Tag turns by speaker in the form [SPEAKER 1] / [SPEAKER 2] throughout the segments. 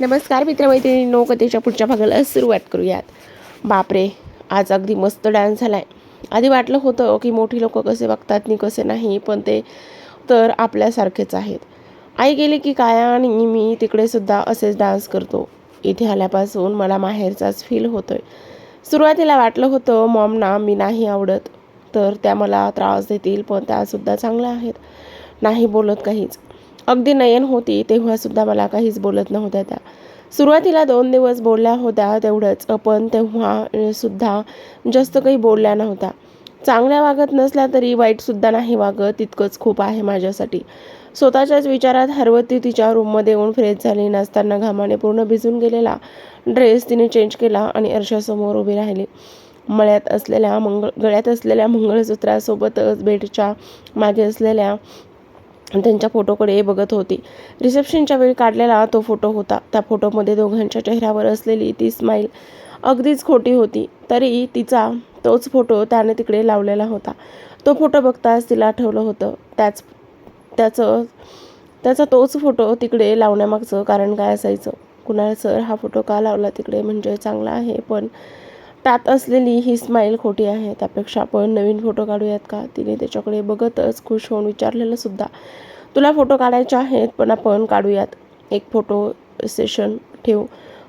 [SPEAKER 1] नमस्कार मित्रमैत्रिणींनो कथेच्या पुढच्या भागाला सुरुवात करूयात. बापरे आज अगदी मस्त डान्स झाला आहे आधी वाटलं होतं की मोठी लोक कसे वागतात नि कसे नाही पण ते तर आपल्यासारखेच आहेत. आई गेली की काय आणि मी तिकडेसुद्धा असेच डान्स करतो. इथे आल्यापासून मला माहेरचाच फील होतो आहे सुरुवातीला वाटलं होतं मॉमना मी नाही आवडत तर त्या मला त्रास देतील पण त्यासुद्धा चांगल्या आहेत. नाही बोलत काहीच. अगदी नयन होती तेव्हासुद्धा मला काहीच बोलत नव्हत्या त्या. सुरुवातीला दोन दिवस बोलल्या होत्या तेवढंच पण तेव्हा सुद्धा जास्त काही बोलल्या नव्हत्या. चांगल्या वागत नसल्या तरी वाईटसुद्धा नाही वागत तितकंच खूप आहे माझ्यासाठी. स्वतःच्याच विचारात हरवत ती तिच्या रूममध्ये येऊन फ्रेश झाली नसताना घामाने पूर्ण भिजून गेलेला ड्रेस तिने चेंज केला आणि अर्शासमोर उभी राहिली. मळ्यात असलेल्या मंगळ गळ्यात असलेल्या मंगळसूत्रासोबतच बेडच्या मागे असलेल्या त्यांच्या फोटोकडे बघत होती. रिसेप्शनच्या वेळी काढलेला तो फोटो होता. त्या फोटोमध्ये दोघांच्या चेहऱ्यावर असलेली ती स्माईल अगदीच खोटी होती. तरी तिचा तोच फोटो त्याने तिकडे लावलेला होता. तो फोटो बघताच तिला आठवलं होतं. त्याच त्याचं त्याचा तोच फोटो तिकडे लावण्यामागचं कारण काय असायचं? कुणाल सर हा फोटो का लावला तिकडे? म्हणजे चांगला आहे पण त्यात असलेली ही स्माईल खोटी आहे. त्यापेक्षा आपण नवीन फोटो काढूयात का? तिने त्याच्याकडे बघतच खुश होऊन विचारलेलं सुद्धा तुला फोटो काढायचे आहेत पण आपण काढूयात. एक फोटो सेशन ठेवू.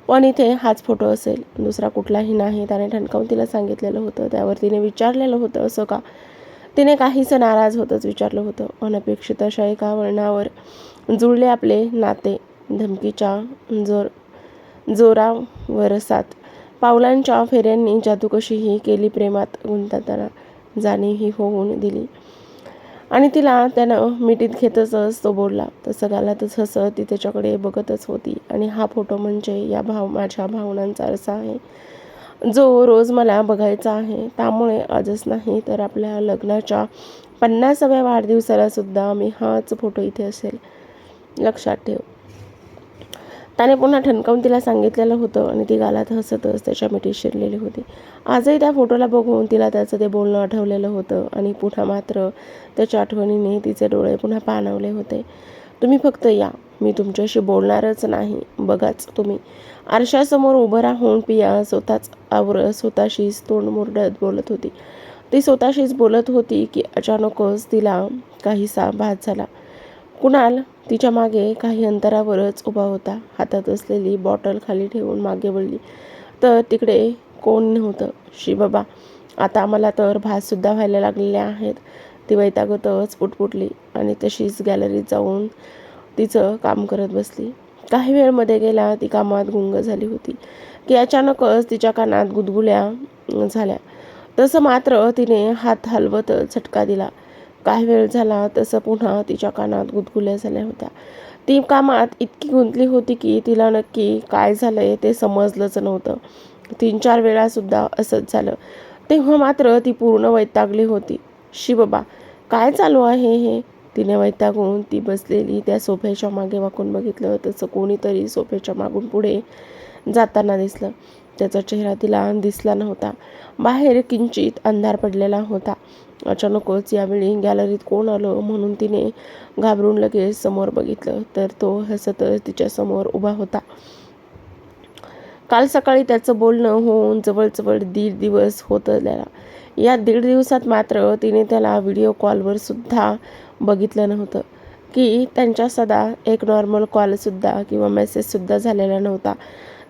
[SPEAKER 1] पण इथे हाच फोटो असेल. दुसरा कुठलाही नाही. त्याने ठणकावून तिला सांगितलेलं होतं. त्यावर तिने विचारलेलं होतं असं का? तिने काहीच नाराज होतच विचारलं होतं. अनपेक्षित अशा एका वळणावर जुळले आपले नाते. धमकीच्या जोर जोरावरसात पावलांच्या फेऱ्यांनी जादू कशीही केली प्रेमात गुंतताना जाणीव ही होऊन दिली. आणि तिला त्यानं मिठीत घेतच तो बोलला तसं गालातच हसत ती त्याच्याकडे बघतच होती. आणि हा फोटो म्हणजे या भाव माझ्या भावनांचा असा आहे. जो रोज मला बघायचा आहे त्यामुळे आजच नाही तर आपल्या लग्नाच्या पन्नासाव्या वाढदिवसाला सुद्धा मी हाच फोटो इथे असेल. लक्षात ठेव. त्याने पुन्हा ठणकावून तिला सांगितलेलं होतं आणि ती गालात हसतच त्याच्या मिठी शिरलेली होती. आजही त्या फोटोला बघून तिला त्याचं ते बोलणं आठवलेलं होतं आणि पुन्हा मात्र त्याच्या आठवणीने तिचे डोळे पुन्हा पाणवले होते. तुम्ही फक्त या. मी तुमच्याशी बोलणारच नाही. बघाच तुम्ही. आरशासमोर उभं राहून पिया स्वतःच आवर स्वतःशीच तोंड मुरडत बोलत होती. ती स्वतःशीच बोलत होती की अचानकच तिला काहीसा भात झाला. कुणाल तिच्यामागे काही अंतरावरच उभा होता. हातात असलेली बॉटल खाली ठेवून मागे वळली. तर तिकडे कोण नव्हतं? शी बाबा आता आम्हाला तर भातसुद्धा व्हायला लागलेले आहेत. ती वैतागतच पुटपुटली आणि तशीच गॅलरीत जाऊन तिचं काम करत बसली. काही वेळमध्ये गेला ती कामात गुंग झाली होती की अचानकच तिच्या कानात गुदगुल्या झाल्या. तसं मात्र तिने हात हलवत झटका दिला. काही वेळ झाला तसं पुन्हा तिच्या कानात गुदगुल्या झाल्या होत्या. ती कामात इतकी गुंतली होती की तिला नक्की काय झालंय ते समजलंच नव्हतं. तीन चार वेळा सुद्धा असंच झालं. तेव्हा मात्र ती पूर्ण वैतागली होती. शी बाबा काय चालू आहे हे? तिने वैतागून ती बसलेली त्या सोफ्याच्या मागे वाकून बघितलं. तसं कोणीतरी सोफ्याच्या मागून पुढे जाताना दिसलं. त्याचा चेहरा तिला दिसला नव्हता. बाहेर किंचित अंधार पडलेला होता. अचानकच यावेळी गॅलरीत कोण आलं म्हणून तिने घाबरून लगेच समोर बघितलं. तर तो हसतच तिच्यासमोर उभा होता. काल सकाळी त्याचं बोलणं होऊन जवळजवळ दीड दिवस होत त्याला या दीड दिवसात मात्र तिने त्याला व्हिडिओ कॉलवर सुद्धा बघितलं नव्हतं. की त्यांच्या सदा एक नॉर्मल कॉलसुद्धा किंवा मेसेजसुद्धा झालेला नव्हता.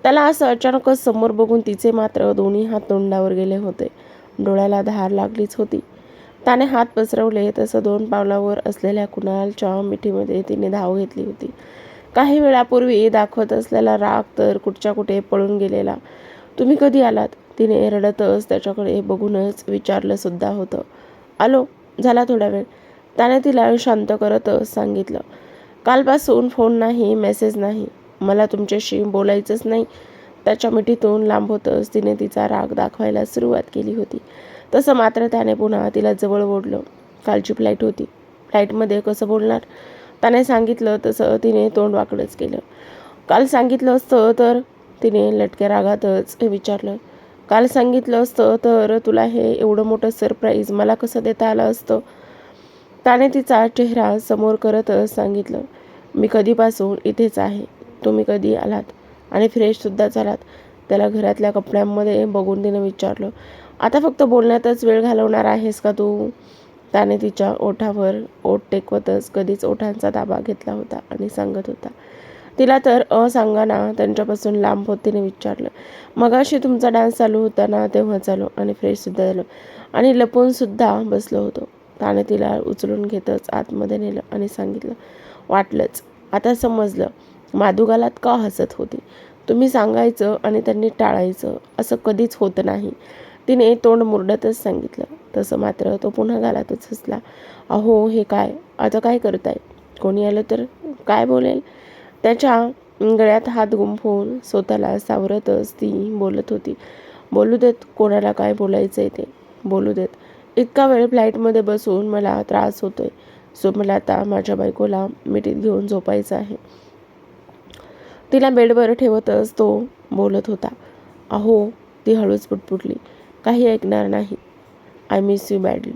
[SPEAKER 1] त्याला असं अचानकच समोर बघून तिचे मात्र दोन्ही हात तोंडावर गेले होते. डोळ्याला धार लागलीच होती. त्याने हात पसरवले. तसं दोन पावलावर असलेल्या कुणालच्या मिठीमध्ये तिने धाव घेतली होती. काही वेळापूर्वी दाखवत असलेला राग तर कुठच्या कुठे पळून गेलेला. तुम्ही कधी आलात? तिने रडतच त्याच्याकडे बघूनच विचारलं सुद्धा होतं. आलो झाला थोडा वेळ. त्याने तिला शांत करतच सांगितलं. कालपासून फोन नाही मेसेज नाही. मला तुमच्याशी बोलायचंच नाही. त्याच्या मिठीतून लांब होतच तिने तिचा राग दाखवायला सुरुवात केली होती. तसं मात्र त्याने पुन्हा तिला जवळ ओढलं. कालची फ्लाईट होती. फ्लाईटमध्ये कसं बोलणार? त्याने सांगितलं तसं तिने तोंड वाकडंच केलं. काल सांगितलं असतं तर तिने लटक्या रागातच विचारलं. काल सांगितलं असतं तर तुला हे एवढं मोठं सरप्राईज मला कसं देता आलं असतं? त्याने तिचा चेहरा समोर करतच सांगितलं. मी कधीपासून इथेच आहे. तुम्ही कधी आलात? आणि फ्रेशसुद्धा झालात. त्याला घरातल्या कपड्यांमध्ये बघून तिने विचारलं. आता फक्त बोलण्यातच वेळ घालवणार आहेस का तू? त्याने तिच्या ओठावर ओठ टेकवतच कधीच ओठांचा ताबा घेतला होता आणि सांगत होता. तिला तर अ सांगाना त्यांच्यापासून लांब होत तिने विचारलं. मगाशी तुमचा डान्स चालू होता ना तेव्हा चालू आणि फ्रेशसुद्धा झालो आणि लपूनसुद्धा बसलो होतो. त्याने तिला उचलून घेतच आतमध्ये नेलं आणि सांगितलं वाटलंच. आता समजलं. माधुगालात का हसत होती? तुम्ही सांगायचं आणि त्यांनी टाळायचं. असं कधीच होत नाही. तिने तोंड मुरडतच सांगितलं. तसं मात्र तो पुन्हा गालातच हसला. अहो हे काय? आता काय करताय? कोणी आलं तर काय बोलेल? त्याच्या गळ्यात हात गुंफवून स्वतःला सावरतच ती बोलत होती. बोलू देत कोणाला काय बोलायचं आहे ते? बोलू देत. इतका वेळ फ्लाईटमध्ये बसून मला त्रास होतोय. सो मला आता माझ्या बायकोला मिठीत घेऊन झोपायचं आहे. तिला बेडवर ठेवतच तो बोलत होता. अहो ती हळूच पुटपुटली. काही ऐकणार नाही. आय मिस यू बॅडली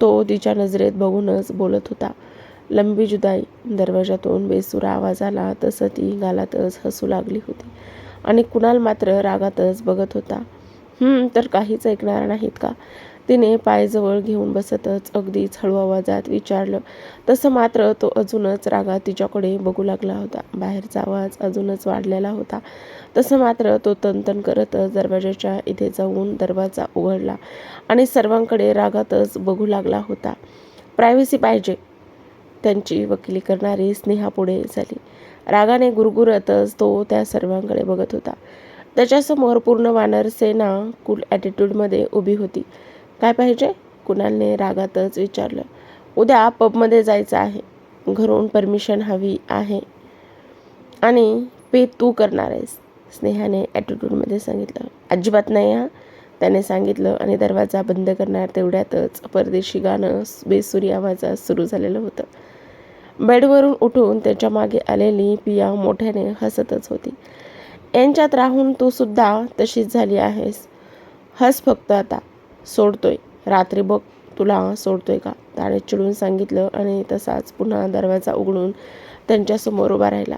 [SPEAKER 1] तो तिच्या नजरेत बघूनच बोलत होता. लंबी जुदाई. दरवाजातून बेसुरा आवाज आला तसं ती गालातच हसू लागली होती. आणि कुणाल मात्र रागातच बघत होता. तर काहीच ऐकणार नाहीत का? तिने पायजवळ घेऊन बसतच अगदीच हळू आवाजात विचारलं. तसं मात्र तो अजूनच रागात तिच्याकडे बघू लागला होता. बाहेरचा आवाज अजूनच वाढलेला होता. तसं मात्र तो तनतन करतच दरवाजाच्या इथे जाऊन दरवाजा उघडला आणि सर्वांकडे रागातच बघू लागला होता. प्रायव्हसी पाहिजे त्यांची वकिली करणारी स्नेहा पुढे झाली. रागाने गुरगुरतच तो त्या सर्वांकडे बघत होता. त्याच्यासमोर पूर्ण वानर सेना कूल ॲटिट्यूडमध्ये उभी होती. काय पाहिजे? कुणालने रागातच विचारलं. उद्या पबमध्ये जायचं आहे. घरून परमिशन हवी आहे. आणि पे तू करणार आहेस स्नेहाने ॲटिट्यूडमध्ये सांगितलं. अजिबात नाही हा. त्याने सांगितलं आणि दरवाजा बंद करणार तेवढ्यातच परदेशी गाणं बेसुरी आवाजात सुरू झालेलं होतं. बेडवरून उठून त्याच्यामागे आलेली पिया मोठ्याने हसतच होती. यांच्यात राहून तू सुद्धा तशीच झाली आहेस. हस फक्त आता. सोडतोय. रात्री बघ तुला सोडतोय का? त्याने चिडून सांगितलं आणि तसाच पुन्हा दरवाजा उघडून त्यांच्यासमोर उभा राहिला.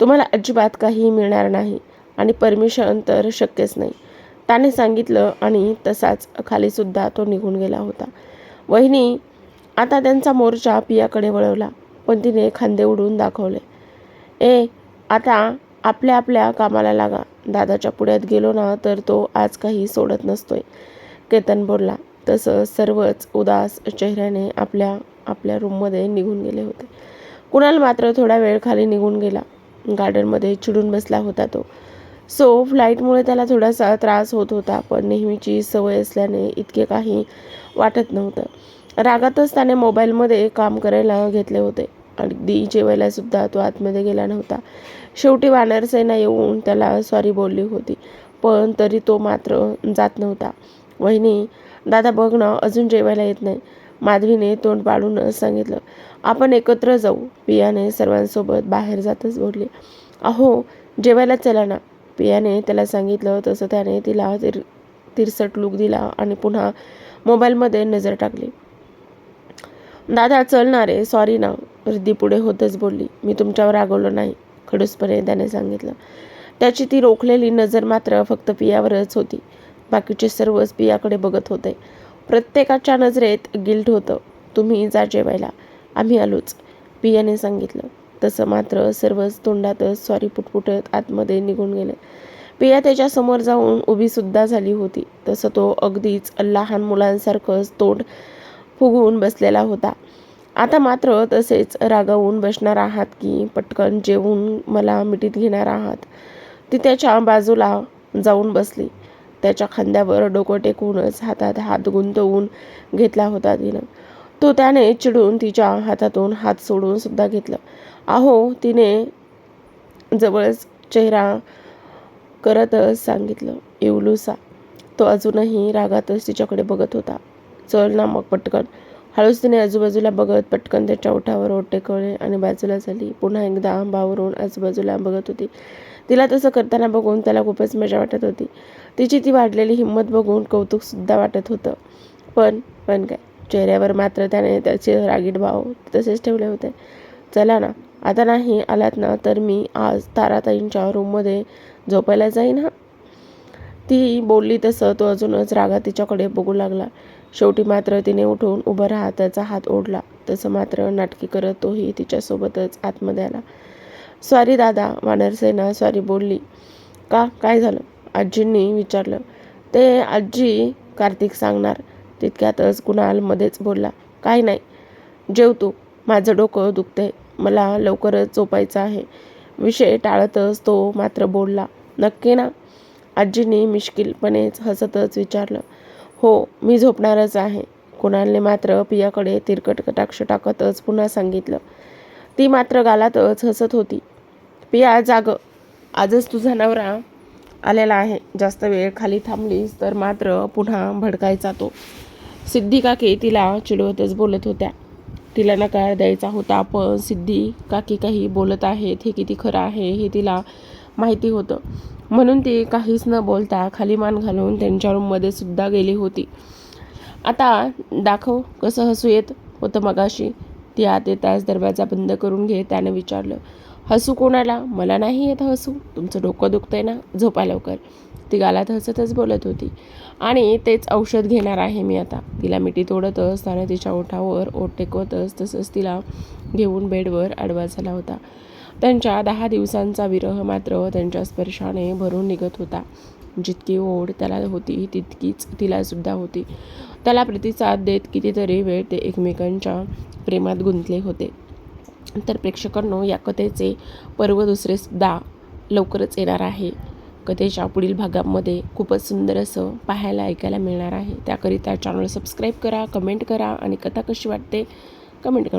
[SPEAKER 1] तुम्हाला अजिबात काही मिळणार नाही आणि परमिशन तर शक्यच नाही. त्याने सांगितलं आणि तसाच खालीसुद्धा तो निघून गेला होता. वहिनी आता त्यांचा मोर्चा पियाकडे वळवला. पण तिने खांदे उडून दाखवले. ए आता आपल्या आपल्या कामाला लागा. दादाच्या पुढ्यात गेलो ना तर तो आज काही सोडत नसतोय. केतन बोलला. तसं सर्वच उदास चेहऱ्याने आपल्या आपल्या रूममध्ये निघून गेले होते. कुणाल मात्र थोडा वेळ खाली निघून गेला. गार्डनमध्ये चिडून बसला होता तो. सो फ्लाईटमुळे त्याला थोडासा त्रास होत होता पण नेहमीची सवय असल्याने इतके काही वाटत नव्हतं. रागातच त्याने मोबाईलमध्ये काम करायला घेतले होते. अगदी जेवायला सुद्धा तो आतमध्ये गेला नव्हता. शेवटी वानरसेना येऊन त्याला सॉरी बोलली होती पण तरी तो मात्र जात नव्हता. वहिनी दादा बघ ना अजून जेवायला येत नाही. माधवीने तोंड पाडून सांगितलं आपण एकत्र जाऊ. पियाने सर्वांसोबत बाहेर जातच बोलली अहो जेवायला चला ना. पियाने त्याला सांगितलं तसं त्याने तिला तिर तिरसट लूक दिला आणि पुन्हा मोबाईलमध्ये नजर टाकली. दादा चलणार रे. सॉरी ना. रिद्धी पुढे होतच बोलली. मी तुमच्यावर रागवलो नाही. खडूसपणे त्याने सांगितलं. त्याची ती रोखलेली नजर मात्र फक्त पियावरच होती. बाकीचे सर्वच पियाकडे बघत होते. प्रत्येकाच्या नजरेत गिल्ट होतं. तुम्ही जा जेवायला. आम्ही आलोच. पियाने सांगितलं. तसं मात्र सर्वच तोंडातच सॉरी पुटपुटत आतमध्ये निघून गेले. पिया त्याच्यासमोर जाऊन उभीसुद्धा झाली होती. तसं तो अगदीच लहान मुलांसारखंच तोंड फुगवून बसलेला होता. आता मात्र तसेच रागावून बसणार आहात की पटकन जेवून मला मिठीत घेणार आहात. ती त्याच्या बाजूला जाऊन बसली. त्याच्या खांद्यावर डोकं टेकूनच हातात हात गुंतवून घेतला होता तिनं. तो त्याने चिडून तिच्या हातातून हात सोडून सुद्धा घेतलं. अहो तिने जवळच चेहरा करतच सांगितलं. येवलुसा तो अजूनही रागातच तिच्याकडे बघत होता. चल ना मग पटकन. हळूच तिने आजूबाजूला बघत पटकन त्याच्या ओठावर ओठ टेकवले आणि बाजूला झाली. पुन्हा एकदा आंबावरून आजूबाजूला बघत होती. तिला तसं करताना बघून त्याला खूपच मजा वाटत होती. तिची ती वाढलेली हिंमत बघून कौतुकसुद्धा वाटत होतं. पण पण काय? चेहऱ्यावर मात्र त्याने त्याचे रागीट भाव तसेच ठेवले होते. चला ना आता नाही आलात ना तर मी आज ताराताईंच्या रूममध्ये झोपायला जाईन हा? ती बोलली तसं तो अजूनच रागात तिच्याकडे बघू लागला. शेवटी मात्र तिने उठून उभं राहा त्याचा हात ओढला. तसं मात्र नाटकी करत तोही तिच्यासोबतच आतमध्ये आला. सॉरी दादा वानरसेना सॉरी बोलली. का? काय झालं? आजींनी विचारलं. ते आजी कार्तिक सांगणार. तितक्यातच कुणाल मध्येच बोलला. काय नाही. जेव तू. माझं डोकं दुखतंय. मला लवकरच झोपायचं आहे. विषय टाळतच तो मात्र बोलला. नक्की ना? आजीने मिश्किलपणेच हसतच विचारलं हो मी झोपणारच आहे. कुणालने मात्र पियाकडे तिरकट कटाक्ष टाकतच पुन्हा सांगितलं ती मात्र गालातच हसत होती. पिया जाग. आजच तुझा नवरा आलेला आहे. जास्त वेळ खाली थांबलीस तर मात्र पुन्हा भडकायचा तो. सिद्धी काकी तिला चिडवतच बोलत होत्या. तिला नकार द्यायचा होता पण सिद्धी काकी काही बोलत आहेत हे किती खरं आहे हे तिला माहिती होतं. म्हणून ती काहीच न बोलता खाली मान घालून त्यांच्या रूममध्ये सुद्धा गेली होती. आता दाखव कसं हसू येत होतं मगाशी. ती आत येताच दरवाजा बंद करून घे त्यानं विचारलं हसू कोणाला? मला नाही येत हसू. तुमचं डोकं दुखतंय ना? झोपा लवकर. ती गालात हसतच बोलत होती. आणि तेच औषध घेणार आहे मी आता. तिला मिठी तोडतच त्याने तिच्या ओठावर ओठ टेकवतच तसंच तिला घेऊन बेडवर आडवा झाला होता. त्यांच्या दहा दिवसांचा विरह मात्र त्यांच्या स्पर्शाने भरून निघत होता. जितकी ओढ त्याला होती तितकीच तिलासुद्धा होती. त्याला प्रतिसाद देत कितीतरी वेळ ते एकमेकांच्या प्रेमात गुंतले होते. तर प्रेक्षकांनो या कथेचे पर्व दुसरे सुद्धा लवकरच येणार आहे. कथेच्या पुढील भागामध्ये खूपच सुंदर असं पाहायला ऐकायला मिळणार आहे. त्याकरिता चॅनल सबस्क्राईब करा कमेंट करा आणि कथा कशी वाटते कमेंट करा